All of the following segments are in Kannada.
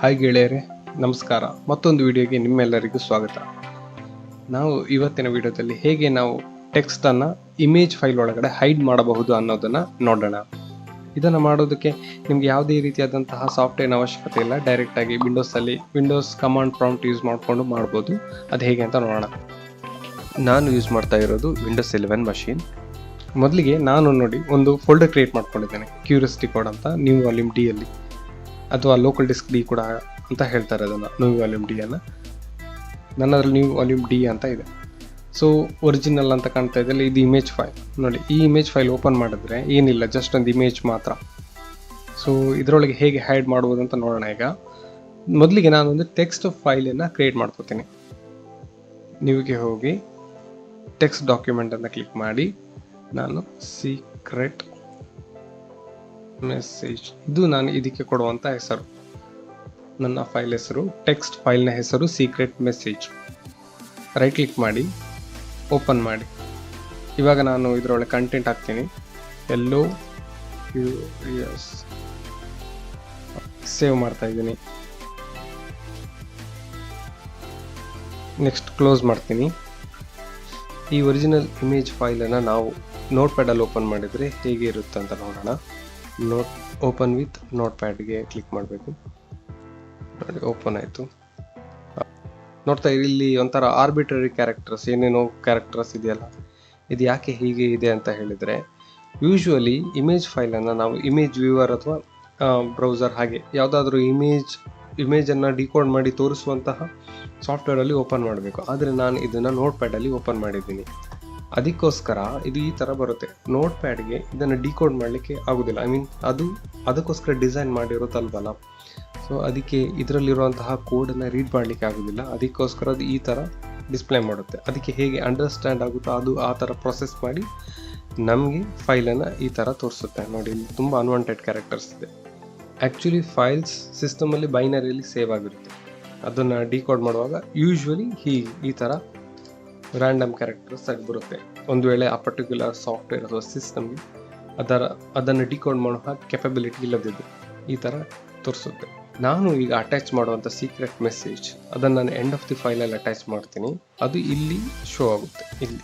ಹಾಯ್ ಗೆಳೆಯರೆ, ನಮಸ್ಕಾರ. ಮತ್ತೊಂದು ವಿಡಿಯೋಗೆ ನಿಮ್ಮೆಲ್ಲರಿಗೂ ಸ್ವಾಗತ. ನಾವು ಇವತ್ತಿನ ವಿಡಿಯೋದಲ್ಲಿ ಹೇಗೆ ನಾವು ಟೆಕ್ಸ್ಟ್ ಅನ್ನ ಇಮೇಜ್ ಫೈಲ್ ಒಳಗಡೆ ಹೈಡ್ ಮಾಡಬಹುದು ಅನ್ನೋದನ್ನ ನೋಡೋಣ. ಇದನ್ನು ಮಾಡೋದಕ್ಕೆ ನಿಮ್ಗೆ ಯಾವುದೇ ರೀತಿಯಾದಂತಹ ಸಾಫ್ಟ್ವೇರ್ನ ಅವಶ್ಯಕತೆ ಇಲ್ಲ. ಡೈರೆಕ್ಟ್ ಆಗಿ ವಿಂಡೋಸ್ ಅಲ್ಲಿ ವಿಂಡೋಸ್ ಕಮಾಂಡ್ ಪ್ರಾಂಪ್ಟ್ ಯೂಸ್ ಮಾಡಿಕೊಂಡು ಮಾಡ್ಬೋದು. ಅದು ಹೇಗೆ ಅಂತ ನೋಡೋಣ. ನಾನು ಯೂಸ್ ಮಾಡ್ತಾ ಇರೋದು ವಿಂಡೋಸ್ ಇಲೆವೆನ್ ಮಷೀನ್ ಮೊದಲಿಗೆ ನಾನು ನೋಡಿ ಒಂದು ಫೋಲ್ಡರ್ ಕ್ರಿಯೇಟ್ ಮಾಡ್ಕೊಂಡಿದ್ದೇನೆ. ಕ್ಯೂರಿಯಸ್ಟಿ ಕೋಡ್ ಅಂತ ನ್ಯೂ ವಾಲ್ಯೂಮ್ ಡಿ ಅಲ್ಲಿ. ಅಥವಾ ಲೋಕಲ್ ಡಿಸ್ಕ್ ಡಿ ಕೂಡ ಅಂತ ಹೇಳ್ತಾರೆ ಅದನ್ನು ನ್ಯೂ ವಾಲ್ಯೂಮ್ ಡಿ ಅನ್ನು. ನನ್ನದ್ರಲ್ಲಿ ನ್ಯೂ ವಾಲ್ಯೂಮ್ ಡಿ ಅಂತ ಇದೆ. ಸೊ ಒರಿಜಿನಲ್ ಅಂತ ಕಾಣ್ತಾ ಇದೆ ಇದು ಇಮೇಜ್ ಫೈಲ್ ನೋಡಿ, ಈ ಇಮೇಜ್ ಫೈಲ್ ಓಪನ್ ಮಾಡಿದ್ರೆ ಏನಿಲ್ಲ ಜಸ್ಟ್ ಒಂದು ಇಮೇಜ್ ಮಾತ್ರ. ಸೊ ಇದರೊಳಗೆ ಹೇಗೆ ಹ್ಯಾಡ್ ಮಾಡ್ಬೋದು ಅಂತ ನೋಡೋಣ ಈಗ. ಮೊದಲಿಗೆ ನಾನು ಒಂದು ಟೆಕ್ಸ್ಟ್ ಫೈಲನ್ನು ಕ್ರಿಯೇಟ್ ಮಾಡ್ಕೋತೀನಿ. ನೀವಿಗೆ ಹೋಗಿ ಟೆಕ್ಸ್ಟ್ ಡಾಕ್ಯುಮೆಂಟ್ ಅಂತ ಕ್ಲಿಕ್ ಮಾಡಿ, ನಾನು ಸೀಕ್ರೆಟ್ ಮೆಸೇಜ್ ಇದು ನಾನು ಇದಕ್ಕೆ ಕೊಡುವಂಥ ಹೆಸರು. ನನ್ನ ಫೈಲ್ ಹೆಸರು ಟೆಕ್ಸ್ಟ್ ಫೈಲ್ನ ಹೆಸರು ಸೀಕ್ರೆಟ್ ಮೆಸೇಜ್ ರೈಟ್ ಕ್ಲಿಕ್ ಮಾಡಿ ಓಪನ್ ಮಾಡಿ. ಇವಾಗ ನಾನು ಇದರೊಳಗೆ ಕಂಟೆಂಟ್ ಹಾಕ್ತೀನಿ. ಎಲ್ಲೋ ಎಸ್ ಸೇವ್ ಮಾಡ್ತಾ ಇದ್ದೀನಿ. ನೆಕ್ಸ್ಟ್ ಕ್ಲೋಸ್ ಮಾಡ್ತೀನಿ. ಈ ಒರಿಜಿನಲ್ ಇಮೇಜ್ ಫೈಲನ್ನು ನಾವು ನೋಟ್ ಪ್ಯಾಡಲ್ಲಿ ಓಪನ್ ಮಾಡಿದರೆ ಹೇಗೆ ಇರುತ್ತೆ ಅಂತ ನೋಡೋಣ. ನೋಟ್ ಓಪನ್ ವಿತ್ ನೋಟ್ ಪ್ಯಾಡ್ಗೆ ಕ್ಲಿಕ್ ಮಾಡಬೇಕು. ನೋಡಿ ಓಪನ್ ಆಯಿತು. ನೋಡ್ತಾ ಇಲ್ಲಿ ಒಂಥರ ಆರ್ಬಿಟ್ರರಿ ಕ್ಯಾರೆಕ್ಟರ್ಸ್ ಏನೇನೋ ಕ್ಯಾರೆಕ್ಟರ್ಸ್ ಇದೆಯಲ್ಲ, ಇದು ಯಾಕೆ ಹೀಗೆ ಇದೆ ಅಂತ ಹೇಳಿದರೆ ಯೂಶ್ವಲಿ ಇಮೇಜ್ ಫೈಲನ್ನು ನಾವು ಇಮೇಜ್ ವ್ಯೂವರ್ ಅಥವಾ ಬ್ರೌಸರ್ ಹಾಗೆ ಯಾವುದಾದ್ರೂ ಇಮೇಜ್ ಇಮೇಜನ್ನು ಡಿಕೋಡ್ ಮಾಡಿ ತೋರಿಸುವಂತಹ ಸಾಫ್ಟ್ವೇರಲ್ಲಿ ಓಪನ್ ಮಾಡಬೇಕು. ಆದರೆ ನಾನು ಇದನ್ನು ನೋಟ್ ಪ್ಯಾಡಲ್ಲಿ ಓಪನ್ ಮಾಡಿದ್ದೀನಿ. ಅದಕ್ಕೋಸ್ಕರ ಇದು ಈ ಥರ ಬರುತ್ತೆ. ನೋಟ್ ಪ್ಯಾಡ್ಗೆ ಇದನ್ನು ಡಿಕೋಡ್ ಮಾಡಲಿಕ್ಕೆ ಆಗೋದಿಲ್ಲ. ಐ ಮೀನ್ ಅದು ಅದಕ್ಕೋಸ್ಕರ ಡಿಸೈನ್ ಮಾಡಿರೋದಲ್ವಲ್ಲ ಸೊ ಅದಕ್ಕೆ ಇದರಲ್ಲಿರುವಂತಹ ಕೋಡನ್ನು ರೀಡ್ ಮಾಡಲಿಕ್ಕೆ ಆಗೋದಿಲ್ಲ. ಅದಕ್ಕೋಸ್ಕರ ಅದು ಈ ಥರ ಡಿಸ್ಪ್ಲೇ ಮಾಡುತ್ತೆ. ಅದಕ್ಕೆ ಹೇಗೆ ಅಂಡರ್ಸ್ಟ್ಯಾಂಡ್ ಆಗುತ್ತೋ ಅದು ಆ ಥರ ಪ್ರೊಸೆಸ್ ಮಾಡಿ ನಮಗೆ ಫೈಲನ್ನು ಈ ಥರ ತೋರಿಸುತ್ತೆ. ನೋಡಿ, ಇಲ್ಲಿ ತುಂಬ ಅನ್ವಾಂಟೆಡ್ ಕ್ಯಾರೆಕ್ಟರ್ಸ್ ಇದೆ. ಆ್ಯಕ್ಚುಲಿ ಫೈಲ್ಸ್ ಸಿಸ್ಟಮಲ್ಲಿ ಬೈನರಿಯಲ್ಲಿ ಸೇವ್ ಆಗಿರುತ್ತೆ. ಅದನ್ನು ಡಿಕೋಡ್ ಮಾಡುವಾಗ ಯೂಶ್ವಲಿ ಹೀಗೆ ಈ ಥರ ರ್ಯಾಂಡಮ್ ಕ್ಯಾರೆಕ್ಟರ್ಸ್ ಆಗಿ ಬರುತ್ತೆ. ಒಂದು ವೇಳೆ ಆ ಪರ್ಟಿಕ್ಯುಲರ್ ಸಾಫ್ಟ್ವೇರ್ ಅಥವಾ ಸಿಸ್ಟಮ್ಗೆ ಅದರ, ಅದನ್ನು ಡಿಕೋಡ್ ಮಾಡುವ ಕೆಪಬಿಲಿಟಿ ಇಲ್ಲದಿದ್ದು ಈ ಥರ ತೋರಿಸುತ್ತೆ. ನಾನು ಈಗ ಅಟ್ಯಾಚ್ ಮಾಡುವಂಥ ಸೀಕ್ರೆಟ್ ಮೆಸೇಜ್ ಅದನ್ನು ನಾನು ಎಂಡ್ ಆಫ್ ದಿ ಫೈಲಲ್ಲಿ ಅಟ್ಯಾಚ್ ಮಾಡ್ತೀನಿ. ಅದು ಇಲ್ಲಿ ಶೋ ಆಗುತ್ತೆ, ಇಲ್ಲಿ.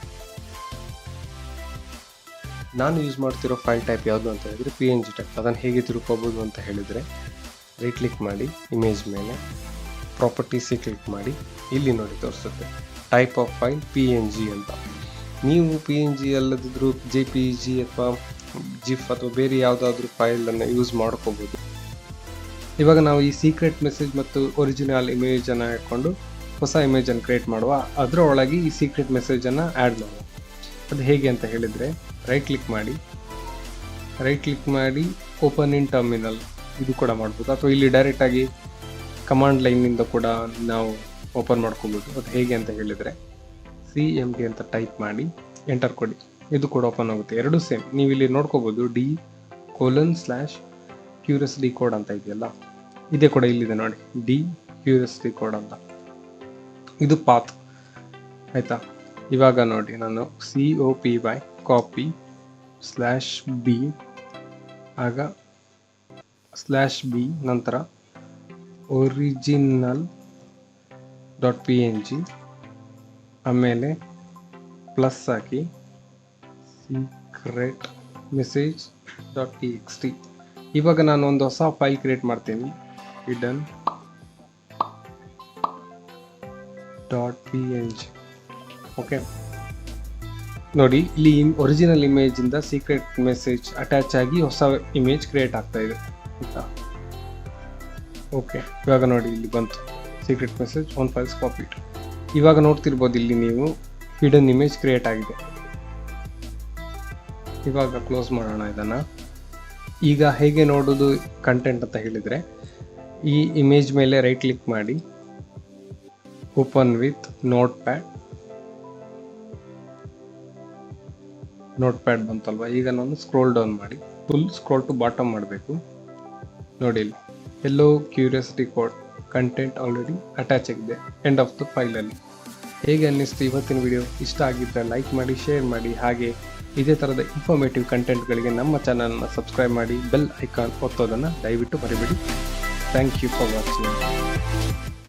ನಾನು ಯೂಸ್ ಮಾಡ್ತಿರೋ ಫೈಲ್ ಟೈಪ್ ಯಾವುದು ಅಂತ ಹೇಳಿದರೆ ಪಿ ಎನ್ ಜಿ ಟೈಪ್ ಅದನ್ನು ಹೇಗೆ ತಿಳ್ಕೊಬೋದು ಅಂತ ಹೇಳಿದರೆ ರೈಟ್ ಕ್ಲಿಕ್ ಮಾಡಿ ಇಮೇಜ್ ಮೇಲೆ. ಪ್ರಾಪರ್ಟೀಸಿಗೆ ಕ್ಲಿಕ್ ಮಾಡಿ ಇಲ್ಲಿ ನೋಡಿ ತೋರಿಸುತ್ತೆ. Type of file P N G ಅಂತ. ನೀವು ಪಿ ಎನ್ ಜಿ ಅಲ್ಲದಿದ್ದರೂ ಜೆ ಪಿ ಜಿ ಅಥವಾ ಜಿಫ್ ಅಥವಾ ಬೇರೆ ಯಾವುದಾದ್ರೂ ಫೈಲನ್ನು ಯೂಸ್ ಮಾಡ್ಕೋಬೋದು. ಇವಾಗ ನಾವು ಈ ಸೀಕ್ರೆಟ್ ಮೆಸೇಜ್ ಮತ್ತು ಒರಿಜಿನಲ್ ಇಮೇಜನ್ನು ಹಾಕ್ಕೊಂಡು ಹೊಸ ಇಮೇಜನ್ನು ಕ್ರಿಯೇಟ್ ಮಾಡುವ. ಅದರ ಒಳಗೆ ಈ ಸೀಕ್ರೆಟ್ ಮೆಸೇಜನ್ನು ಆ್ಯಡ್ ಮಾಡುವ. ಅದು ಹೇಗೆ ಅಂತ ಹೇಳಿದರೆ ರೈಟ್ ಕ್ಲಿಕ್ ಮಾಡಿ. ರೈಟ್ ಕ್ಲಿಕ್ ಮಾಡಿ ಓಪನ್ ಇನ್ ಟರ್ಮಿನಲ್ ಇದು ಕೂಡ ಮಾಡ್ಬೋದು. ಅಥವಾ ಇಲ್ಲಿ ಡೈರೆಕ್ಟಾಗಿ ಕಮಾಂಡ್ ಲೈನಿಂದ ಕೂಡ ನಾವು ಓಪನ್ ಮಾಡ್ಕೋಬೋದು. ಅದು ಹೇಗೆ ಅಂತ ಹೇಳಿದರೆ ಸಿ ಎಂ ಡಿ ಅಂತ ಟೈಪ್ ಮಾಡಿ ಎಂಟರ್ ಕೊಡಿ. ಇದು ಕೂಡ ಓಪನ್ ಆಗುತ್ತೆ. ಎರಡು ಸೇಮ್ ನೀವು ಇಲ್ಲಿ ನೋಡ್ಕೋಬೋದು D colon slash curious D code ಅಂತ ಇದೆಯಲ್ಲ? ಇದೇ ಕೂಡ ಇಲ್ಲಿದೆ ನೋಡಿ. ಡಿ ಕ್ಯೂರಿಯಸ್ ಡಿ ಕೋಡ್ ಅಂತ. ಇದು ಪಾತ್ ಆಯಿತಾ? ಇವಾಗ ನೋಡಿ ನಾನು C O P Y copy slash B ಆಗ ಸ್ಲ್ಯಾಶ್ ಬಿ ನಂತರ original dot P N G ಆಮೇಲೆ ಪ್ಲಸ್ ಹಾಕಿ secret message dot T X T ಇವಾಗ ನಾನು ಒಂದು ಹೊಸ ಫೈಲ್ ಕ್ರಿಯೇಟ್ ಮಾಡ್ತೀನಿ. Hidden dot P N G okay ನೋಡಿ ಇಲ್ಲಿ ಒರಿಜಿನಲ್ ಇಮೇಜಿಂದ ಸೀಕ್ರೆಟ್ ಮೆಸೇಜ್ ಅಟ್ಯಾಚ್ ಆಗಿ ಹೊಸ ಇಮೇಜ್ ಕ್ರಿಯೇಟ್ ಆಗ್ತಾ ಇದೆ. ಆಯ್ತಾ? ಓಕೆ. ಇವಾಗ ನೋಡಿ, ಇಲ್ಲಿ ಬಂತು. Secret message one files copied ಇವಾಗ ನೋಡ್ತಿರ್ಬೋದು ಇಲ್ಲಿ ನೀವು ಹಿಡನ್ ಇಮೇಜ್ ಕ್ರಿಯೇಟ್ ಆಗಿದೆ. ಇವಾಗ ಕ್ಲೋಸ್ ಮಾಡೋಣ ಇದನ್ನು. ಈಗ ಹೇಗೆ ನೋಡೋದು ಕಂಟೆಂಟ್ ಅಂತ ಹೇಳಿದರೆ, ಈ ಇಮೇಜ್ ಮೇಲೆ ರೈಟ್ ಕ್ಲಿಕ್ ಮಾಡಿ open with notepad notepad ಬಂತಲ್ವಾ? ಈಗ ನಾನು ಸ್ಕ್ರೋಲ್ ಡೌನ್ ಮಾಡಿ ಫುಲ್ ಸ್ಕ್ರೋಲ್ ಟು ಬಾಟಮ್ ಮಾಡಬೇಕು. ನೋಡಿ ಇಲ್ಲಿ. ಎಲ್ಲೋ curiosity code content already attach ಆಗಿದೆ. ಎಂಡ್ ಆಫ್ ದ ಫೈಲಲ್ಲಿ ಹೇಗೆ ಅನ್ನಿಸ್ತು ಇವತ್ತಿನ ವಿಡಿಯೋ ಇಷ್ಟ ಆಗಿದ್ದರೆ ಲೈಕ್ ಮಾಡಿ ಶೇರ್ ಮಾಡಿ. ಹಾಗೆ ಇದೇ ಥರದ ಇನ್ಫಾರ್ಮೇಟಿವ್ ಕಂಟೆಂಟ್ಗಳಿಗೆ ನಮ್ಮ ಚಾನಲ್ನ ಸಬ್ಸ್ಕ್ರೈಬ್ ಮಾಡಿ ಬೆಲ್ ಐಕಾನ್ ಒತ್ತೋದನ್ನು ದಯವಿಟ್ಟು ಬರಿಬಿಡಿ ಥ್ಯಾಂಕ್ ಯು ಫಾರ್ ವಾಚಿಂಗ್